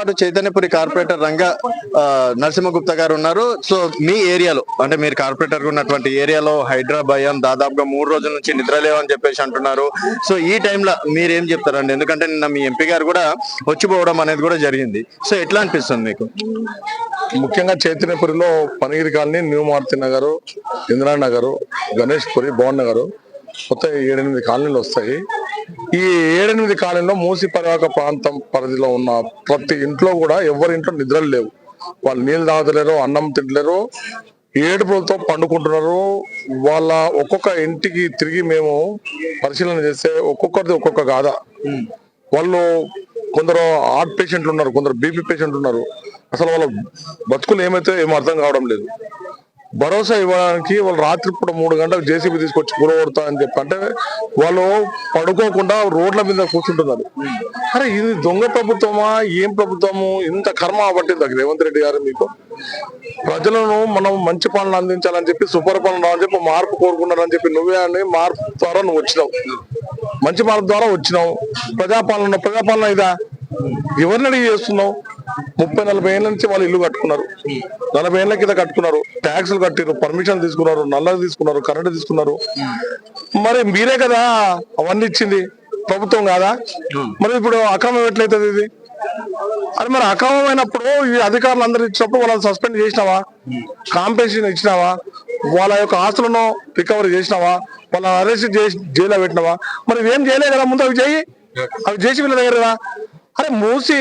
పాటు చైతన్యపురి కార్పొరేటర్ రంగ నరసింహగుప్త గారు ఉన్నారు. సో మీ ఏరియాలో అంటే మీరు కార్పొరేటర్ ఉన్నటువంటి ఏరియాలో హైడ్రా భయం దాదాపుగా మూడు రోజుల నుంచి నిద్ర లేవని చెప్పేసి అంటున్నారు. సో ఈ టైంలో మీరేం చెప్తారండి? ఎందుకంటే నిన్న మీ ఎంపీ గారు కూడా వచ్చిపోవడం అనేది కూడా జరిగింది. సో ఎట్లా అనిపిస్తుంది మీకు? ముఖ్యంగా చైతన్యపురిలో పనిగిరి కాలనీ న్యూ మారుతి నగర్ ఇందిరా నగర్ గణేష్ పురి భవన్ నగర్ మొత్తం ఏడెనిమిది కాలనీలు వస్తాయి. ఈ ఏడెనిమిది కాలనీలో మూసి పరివాహక ప్రాంతం పరిధిలో ఉన్న ప్రతి ఇంట్లో కూడా ఎవరి ఇంట్లో నిద్రలు లేవు. వాళ్ళు నీళ్ళు తాగలేరు అన్నం తినలేరు ఏడుపులతో పండుకుంటున్నారు. వాళ్ళ ఒక్కొక్క ఇంటికి తిరిగి మేము పరిశీలన చేస్తే ఒక్కొక్కరిది ఒక్కొక్క గాథ వాళ్ళు కొందరు హార్ట్ పేషెంట్లు ఉన్నారు కొందరు బీపీ పేషెంట్లు ఉన్నారు. అసలు వాళ్ళ బతుకులు ఏమైతే ఏం అర్థం కావడం లేదు. భరోసా ఇవ్వడానికి వాళ్ళు రాత్రిపూట మూడు గంటలకు జేసీబీ తీసుకొచ్చి కూడగొడతా అని చెప్పి అంటే వాళ్ళు పడుకోకుండా రోడ్ల మీద కూర్చుంటున్నారు. అరే ఇది దొంగ ప్రభుత్వమా? ఏం ప్రభుత్వము? ఇంత కర్మ పట్టింది రేవంత్ రెడ్డి గారు మీకు? ప్రజలను మనం మంచి పనులు అందించాలని చెప్పి సుపరిపాలన అని చెప్పి మార్పు కోరుకున్నారని చెప్పి నువ్వే అని మార్పు ద్వారా నువ్వు వచ్చినావు. మంచి మార్పు ద్వారా వచ్చినావు. ప్రజాపాలన ప్రజాపాలన ఇదా? ఎవరిని అడిగి చేస్తున్నావు? ముప్పై నలభై ఏళ్ళ నుంచి వాళ్ళు ఇల్లు కట్టుకున్నారు. నలభై ఏళ్ళ కింద కట్టుకున్నారు. ట్యాక్సులు కట్టారు పర్మిషన్ తీసుకున్నారు నల్లలు తీసుకున్నారు కరెంటు తీసుకున్నారు. మరి మీరే కదా అవన్నీ ఇచ్చింది. ప్రభుత్వం కాదా? మరి ఇప్పుడు అక్రమం ఎట్లయితుంది ఇది? అది మరి అక్రమమైనప్పుడు ఈ అధికారులు అందరు ఇచ్చినప్పుడు వాళ్ళని సస్పెండ్ చేసినావా? కాంపెన్సేషన్ ఇచ్చినావా? వాళ్ళ యొక్క ఆస్తులను రికవరీ చేసినావా? వాళ్ళని అరెస్ట్ చేసి జైల్లో పెట్టినావా? మరి ఏం చేయలే కదా ముందు అవి చేయి. అవి చేసి వీళ్ళ దగ్గర కదా. అరే మూసి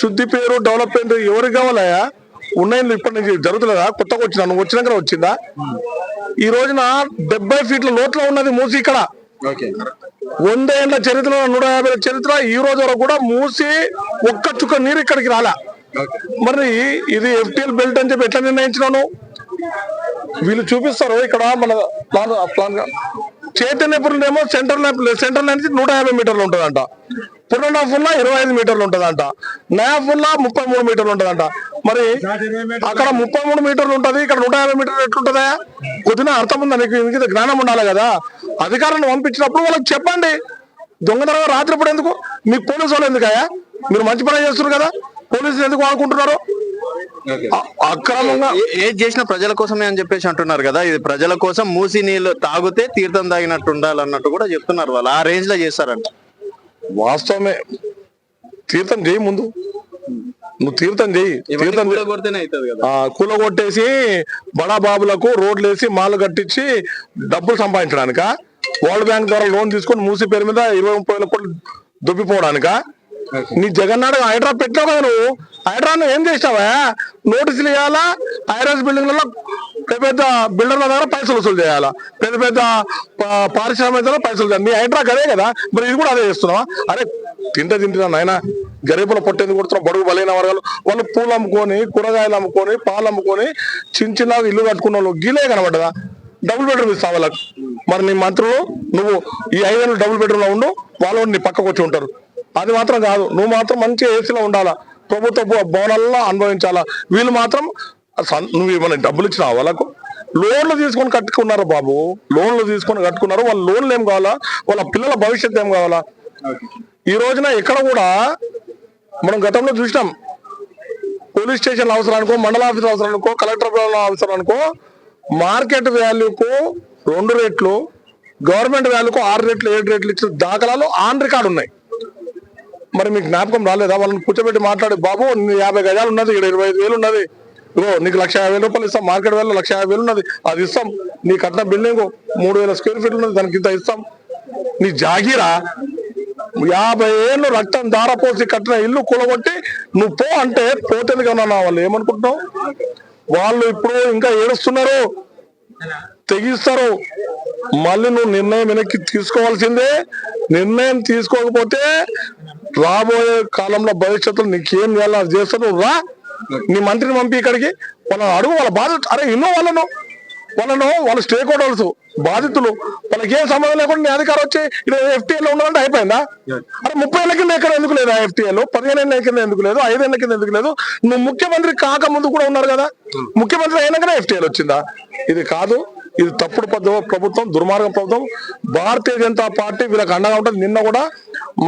శుద్ధి పేరు డెవలప్మెంట్ ఎవరికి కావాలయా ఉన్నాయి ఇప్పటి నుంచి. జరుగుతుందా కొత్తగా వచ్చినా నువ్వు వచ్చినాక వచ్చిందా? ఈ రోజున డెబ్బై ఫీట్ల లోతులో ఉన్నది మూసి ఇక్కడ. వంద ఏళ్ళ చరిత్ర నూట యాభై చరిత్ర ఈ రోజు వరకు కూడా మూసి ఒక్క చుక్క నీరు ఇక్కడికి రాలా. మరి ఇది ఎఫ్టిఎల్ బెల్ట్ అని చెప్పి ఎట్లా నిర్ణయించినాను వీళ్ళు చూపిస్తారు ఇక్కడ మన ప్లాన్ ప్లాన్గా చైతన్యపురం ఏమో సెంటర్ సెంటర్ నుంచి నూట యాభై మీటర్లు ఉంటుందంట. పురణాఫుల్లా ఇరవై ఐదు మీటర్లు ఉంటుందంట. నయాఫుల్లా ముప్పై మూడు మీటర్లు ఉంటుందంట. మరి అక్కడ ముప్పై మూడు మీటర్లు ఉంటది ఇక్కడ నూట యాభై మీటర్లు ఎట్లుంటదా? కొద్దిగా అర్థం ఉందా నీకు ఇంక జ్ఞానం ఉండాలి కదా. అధికారులను పంపించినప్పుడు వాళ్ళకి చెప్పండి. దొంగతనం రాత్రిపూట ఎందుకు? మీకు పోలీసు వాళ్ళు ఎందుకయ్యా? మీరు మంచి పని చేస్తున్నారు కదా. పోలీసులు ఎందుకు వాడుకుంటున్నారు? అక్రమంగా ఏ- ఏది చేసినా ప్రజల కోసమే అని చెప్పేసి అంటున్నారు కదా. ఇది ప్రజల కోసం మూసి నీళ్ళు తాగితే తీర్థం తాగినట్టు ఉండాలన్నట్టు కూడా చెప్తున్నారు వాళ్ళు. ఆ రేంజ్లో చేస్తారంట. వాస్తవమే తీర్థం చేయి ముందు. నువ్వు తీర్థం చేయి. తీర్థం కూలగొట్టేసి బడా బాబులకు రోడ్లు వేసి మాలు కట్టించి డబ్బులు సంపాదించడానిక? వరల్డ్ బ్యాంక్ ద్వారా లోన్ తీసుకొని మూసి పేరు మీద ఇరవై ముప్పై వేల కోట్లు దుబ్బిపోవడానిక? నీ జగన్నాడు హైడ్రా పెట్టావు కదా నువ్వు. హైడ్రా నువ్వు ఏం చేసినావా? నోటీసులు ఇవ్వాలా ఐరాస్ బిల్డింగ్లలో పెద్ద పెద్ద బిల్డర్ల దగ్గర పైసలు వసూలు చేయాలా? పెద్ద పెద్ద పారిశ్రామిక పైసలు చేయాలి? నీ హైడ్రా అదే కదా? మరి ఇది కూడా అదే చేస్తున్నావా? అరే తింటే తింటున్నా నాయన. గరీబుల పొట్టేందుకు కొడుతున్నా బడుగు బలైన వర్గాలు. వాళ్ళు పూలు అమ్ముకొని కూరగాయలు అమ్ముకొని పాలు అమ్ముకొని చిన్న చిన్న ఇల్లు కట్టుకున్న వాళ్ళు గీలే కనబడ్డదా? డబుల్ బెడ్రూమ్ ఇస్తావు వాళ్ళకి? మరి నీ మంత్రులు నువ్వు ఈ ఐదేళ్ళు డబుల్ బెడ్రూమ్లో ఉండు వాళ్ళు నీ పక్కకు వచ్చి ఉంటారు. అది మాత్రం కాదు. నువ్వు మాత్రం మంచి ఏసీలో ఉండాలా? ప్రభుత్వ భవనాల్లో అనుభవించాలా? వీళ్ళు మాత్రం నువ్వు ఏమైనా డబ్బులు ఇచ్చినావు వాళ్ళకు? లోన్లు తీసుకొని కట్టుకున్నారు బాబు? లోన్లు తీసుకొని కట్టుకున్నారు? వాళ్ళ లోన్లు ఏం కావాలా? వాళ్ళ పిల్లల భవిష్యత్తు ఏం కావాలా? ఈ రోజున ఇక్కడ కూడా మనం గతంలో చూసినాం. పోలీస్ స్టేషన్ అవసరం అనుకో మండల ఆఫీస్ అవసరానికో కలెక్టర్ అవసరం అనుకో మార్కెట్ వాల్యూకు రెండు రేట్లు గవర్నమెంట్ వాల్యూకు ఆరు రేట్లు ఏడు రేట్లు ఇచ్చిన దాఖలాలు ఆన్ రికార్డు ఉన్నాయి. మరి మీకు జ్ఞాపకం రాలేదా? వాళ్ళని కూర్చోబెట్టి మాట్లాడి. బాబు యాభై గజాలు ఉన్నది ఇక్కడ ఇరవై ఐదు వేలు ఉన్నది. ఇగో నీకు లక్ష యాభై రూపాయలు ఇస్తాం. మార్కెట్ వాల్యూ లక్ష యాభై వేలు ఉన్నది. అది ఇస్తాం. నీ కట్టిన బిల్డింగ్ మూడు వేల స్క్వేర్ ఫీట్ ఉన్నది. దానికి ఇంత ఇస్తాం. నీ జాగీరా. యాభై ఏళ్ళు రక్తం దారపోసి కట్టిన ఇల్లు కూలగొట్టి నువ్వు పో అంటే పోతుంది కదా వాళ్ళు ఏమనుకుంటున్నావు? వాళ్ళు ఇప్పుడు ఇంకా ఏడుస్తున్నారు. తెగిస్తారు. మళ్ళీ నువ్వు నిర్ణయం వెనక్కి తీసుకోవాల్సిందే. నిర్ణయం తీసుకోకపోతే రాబోయే కాలంలో భవిష్యత్తులో నీకేం చేయాలో అది చేస్తావు నువ్వు రా. నీ మంత్రిని పంపి ఇక్కడికి. వాళ్ళని అడుగు వాళ్ళ బాధ్యత అరే ఇన్నో వాళ్ళను. వాళ్ళను వాళ్ళ స్టేక్ హోల్డర్స్ బాధితులు. వాళ్ళకి ఏం సంబంధం లేకుండా నీ అధికారం వచ్చి ఇరవై ఎఫ్టీఏలో ఉండాలంటే అయిపోయిందా? అరే ముప్పై ఏళ్ళ కింద ఎక్కడ ఎందుకు లేదు ఎఫ్టీఏలో? పదిహేను ఏళ్ళ కింద ఎందుకు లేదు? ఐదేళ్ళ కింద ఎందుకు లేదు? నువ్వు ముఖ్యమంత్రి కాక ముందు కూడా ఉన్నారు కదా. ముఖ్యమంత్రి అయినాకనే ఎఫ్టీఏలు వచ్చిందా? ఇది కాదు. ఇది తప్పుడు పద్ధ ప్రభుత్వం దుర్మార్గం ప్రభుత్వం. భారతీయ జనతా పార్టీ వీళ్ళకి అండగా ఉంటుంది. నిన్న కూడా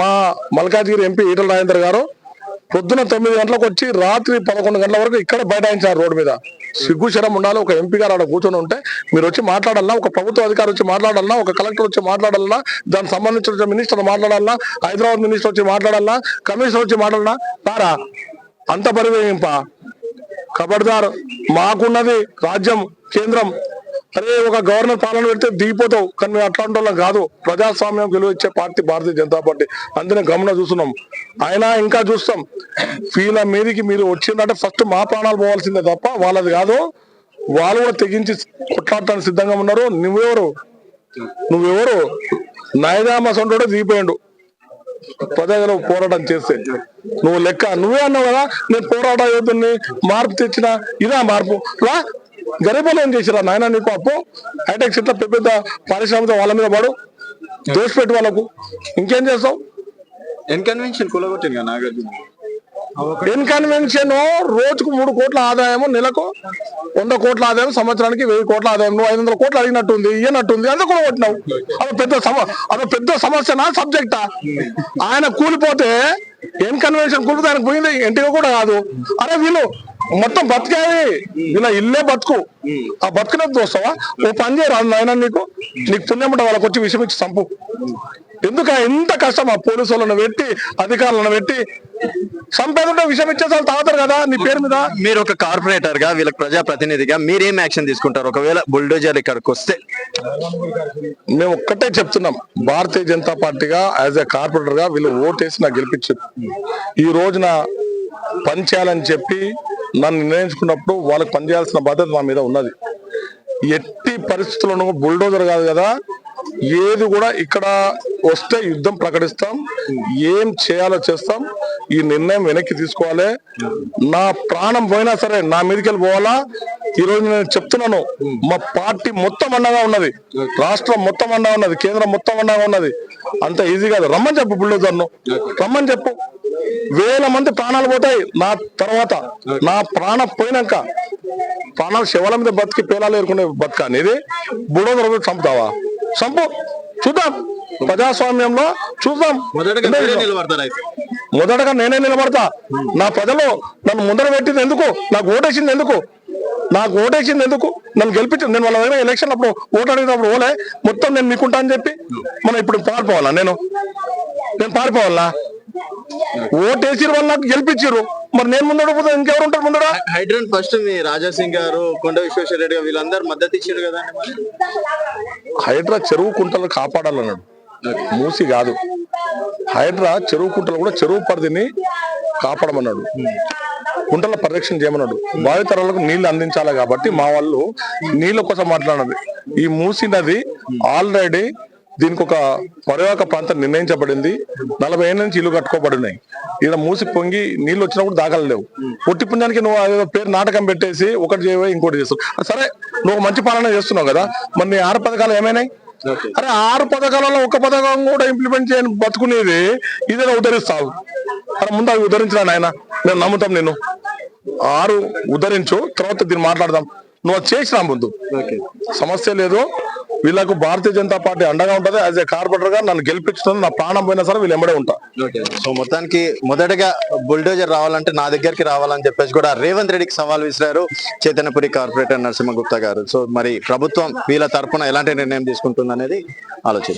మా మల్కాజ్గిరి ఎంపీ ఈటల రాజేందర్ గారు పొద్దున తొమ్మిది గంటలకు వచ్చి రాత్రి పదకొండు గంటల వరకు ఇక్కడ బైఠాయించారు రోడ్డు మీద. సిగ్గు శరం ఉండాలి ఒక ఎంపీ గారు అక్కడ కూర్చొని ఉంటే మీరు వచ్చి మాట్లాడాలన్నా ఒక ప్రభుత్వ అధికారి వచ్చి మాట్లాడాలన్నా ఒక కలెక్టర్ వచ్చి మాట్లాడాలన్నా దానికి సంబంధించిన మినిస్టర్ మాట్లాడాలన్నా హైదరాబాద్ మినిస్టర్ వచ్చి మాట్లాడాలన్నా కమిషనర్ వచ్చి మాట్లాడాలన్నా పారా. అంత పరివేయింప. కబడ్దార్ మాకున్నది రాజ్యం కేంద్రం. అరే ఒక గవర్నర్ పాలన పెడితే దిగిపోతావు. కానీ మేము అట్లాంటి వాళ్ళం కాదు. ప్రజాస్వామ్యం గెలువచ్చే పార్టీ భారతీయ జనతా పార్టీ. అందునే గమన చూస్తున్నాం. అయినా ఇంకా చూస్తాం. వీళ్ళ మీదకి మీరు వచ్చిందంటే ఫస్ట్ మా ప్రాణాలు పోవాల్సిందే తప్ప వాళ్ళది కాదు. వాళ్ళు కూడా తెగించి కొట్లాడటానికి సిద్ధంగా ఉన్నారు. నువ్వెవరు? నువ్వెవరు? నైజామ సొంటోడే దిగిపోయాడు. ప్రజలు పోరాటం చేస్తే. నువ్వు లెక్క. నువ్వే అన్నావు కదా నేను పోరాట అవుతుంది మార్పు తెచ్చిన ఇదా మార్పు. రా. గరీబులు ఏం చేసిరా నాయన నీకు అప్పు? హైటెక్ ఇట్లా పెద్ద పెద్ద పారిశ్రామిక వాళ్ళ మీద పడు. దోషపెట్టి వాళ్ళకు. ఇంకేం చేస్తావు? ఎన్కన్వెన్షన్ కూలగొట్టింది నాగార్జున. ఇన్కన్వెన్షన్ రోజుకు మూడు కోట్ల ఆదాయము నెలకు వంద కోట్ల ఆదాయం సంవత్సరానికి వెయ్యి కోట్ల ఆదాయం నువ్వు ఐదు వందల కోట్లు అడిగినట్టుంది ఇయ్యనట్టుంది అందుకు కూడా కొట్టినావు. అది పెద్ద సమ అది పెద్ద సమస్యనా సబ్జెక్టా ఆయన కూలిపోతే ఇన్కన్వెన్షన్ కూలిపోతే ఆయన పోయింది ఇంటికి కూడా కాదు. అరే వీళ్ళు మొత్తం బతికాయి. వీళ్ళ ఇల్లే బతుకు. ఆ బతుకునే చూస్తావా ఓ పని చేయరాదు నాయన నీకు? నీకు పుణ్యం వాళ్ళకి వచ్చి విషయం ఇచ్చి చంపు. ఎందుక ఎంత కష్టం? ఆ పోలీసు వాళ్ళని పెట్టి అధికారులను పెట్టి. చంపేదంటే విషయం ఇచ్చేసి వాళ్ళు తాగుతారు కదా నీ పేరు మీద? మీరు ఒక కార్పొరేటర్గా వీళ్ళకి ప్రజా ప్రతినిధిగా మీరేం యాక్షన్ తీసుకుంటారు? ఒకవేళ బుల్డోజర్ ఇక్కడికి వస్తే. మేము ఒక్కటే చెప్తున్నాం. భారతీయ జనతా పార్టీగా యాజ్ ఎ కార్పొరేటర్గా వీళ్ళు ఓటేసి నాకు గెలిపించారు. ఈ రోజున పని చేయాలని చెప్పి నన్ను నిర్ణయించుకున్నప్పుడు వాళ్ళకి పనిచేయాల్సిన బాధ్యత మా మీద ఉన్నది. ఎట్టి పరిస్థితుల్లోనూ బుల్డోజర్ కాదు కదా ఏది కూడా ఇక్కడ వస్తే యుద్ధం ప్రకటిస్తాం. ఏం చేయాలో చేస్తాం. ఈ నిర్ణయం వెనక్కి తీసుకోవాలి. నా ప్రాణం పోయినా సరే నా మీదకి వెళ్ళిపోవాలా పోవాలా? ఈ రోజు నేను చెప్తున్నాను. మా పార్టీ మొత్తం అండగా ఉన్నది. రాష్ట్రం మొత్తం అండగా ఉన్నది. కేంద్రం మొత్తం అండగా ఉన్నది. అంత ఈజీ కాదు. రమ్మని చెప్పు బుల్డోజర్ను. రమ్మని చెప్పు. వేల మంది ప్రాణాలు పోతాయి నా తర్వాత. నా ప్రాణం పోయినాక. ప్రాణాలు శవాల మీద బతికి పేలాలు ఏరుకునే బతుక అనేది బుల్డోజర్ చంపుతావా? చంపు చూద్దాం. ప్రజాస్వామ్యంలో చూద్దాం. మొదటగా నేనే నిలబడతా. నా ప్రజలు నన్ను ముందర పెట్టింది ఎందుకు? నాకు ఓటేసింది ఎందుకు? నాకు ఓటేసింది ఎందుకు? నన్ను గెలిపించింది నేను వాళ్ళ దగ్గర ఎలక్షన్ అప్పుడు ఓటు అడిగినప్పుడు ఓలే మొత్తం నేను మీకుంటా అని చెప్పి మనం ఇప్పుడు పారిపోవాలా? నేను నేను పారిపోవాలా? ఓటేసిన వాళ్ళు నాకు గెలిపించారు మరి నేను ముందర పోతే ఇంకెవరు ఉంటారు ముందర హైడ్రన్ ఫస్ట్ మీ రాజా సింగ్ గారు కొండ విశ్వేశ్వర రెడ్డి గారు వీళ్ళందరూ మద్దతు ఇచ్చారు కదా హైడ్రా చెరువు కుంటలు కాపాడాలన్నాడు. మూసి కాదు. హైడ్రా చెరువు కుంటలు కూడా చెరువు పరిధిని కాపాడమన్నాడు. కుంటల పరిరక్షణ చేయమన్నాడు. భావితరాలకు నీళ్ళు అందించాలి కాబట్టి మా వాళ్ళు నీళ్ళ కోసం మాట్లాడినది. ఈ మూసి నది ఆల్రెడీ దీనికి ఒక పర్యావక ప్రాంతం నిర్ణయించబడింది. నలభై ఏళ్ళ నుంచి ఇల్లు కట్టుకోబడినాయి ఈయన మూసి పొంగి నీళ్ళు వచ్చినప్పుడు దాఖలు లేవు. పొట్టి పుణ్యానికి నువ్వు పేరు నాటకం పెట్టేసి ఒకటి చేయవో ఇంకోటి చేస్తావు. సరే నువ్వు మంచి పాలన చేస్తున్నావు కదా. మరి నీ ఆరు పథకాలు ఏమైనాయి? అరే ఆరు పథకాలలో ఒక పథకం కూడా ఇంప్లిమెంట్ చేయని బతుకునేది ఇదే ఉద్ధరిస్తావు. అరే ముందు అవి ఉద్ధరించిన నాయన? నేను నమ్ముతాం నేను ఆరు ఉద్ధరించు తర్వాత దీన్ని మాట్లాడదాం. నువ్వు అది చేసినా ముందు. సమస్య లేదు. వీళ్ళకు భారతీయ జనతా పార్టీ అండగా ఉంటది. యాజ్ ఏ కార్పొరేటర్గా నన్ను గెలిపించడం నా ప్రాణం పోయినా సరే వీళ్ళు ఎంబడే ఉంటా. సో మొత్తానికి మొదటగా బుల్డోజర్ రావాలంటే నా దగ్గరికి రావాలని చెప్పేసి కూడా రేవంత్ రెడ్డికి సవాల్ విసిరారు చైతన్యపురి కార్పొరేటర్ నరసింహగుప్తా గారు. సో మరి ప్రభుత్వం వీళ్ళ తరపున ఎలాంటి నిర్ణయం తీసుకుంటుంది అనేది ఆలోచన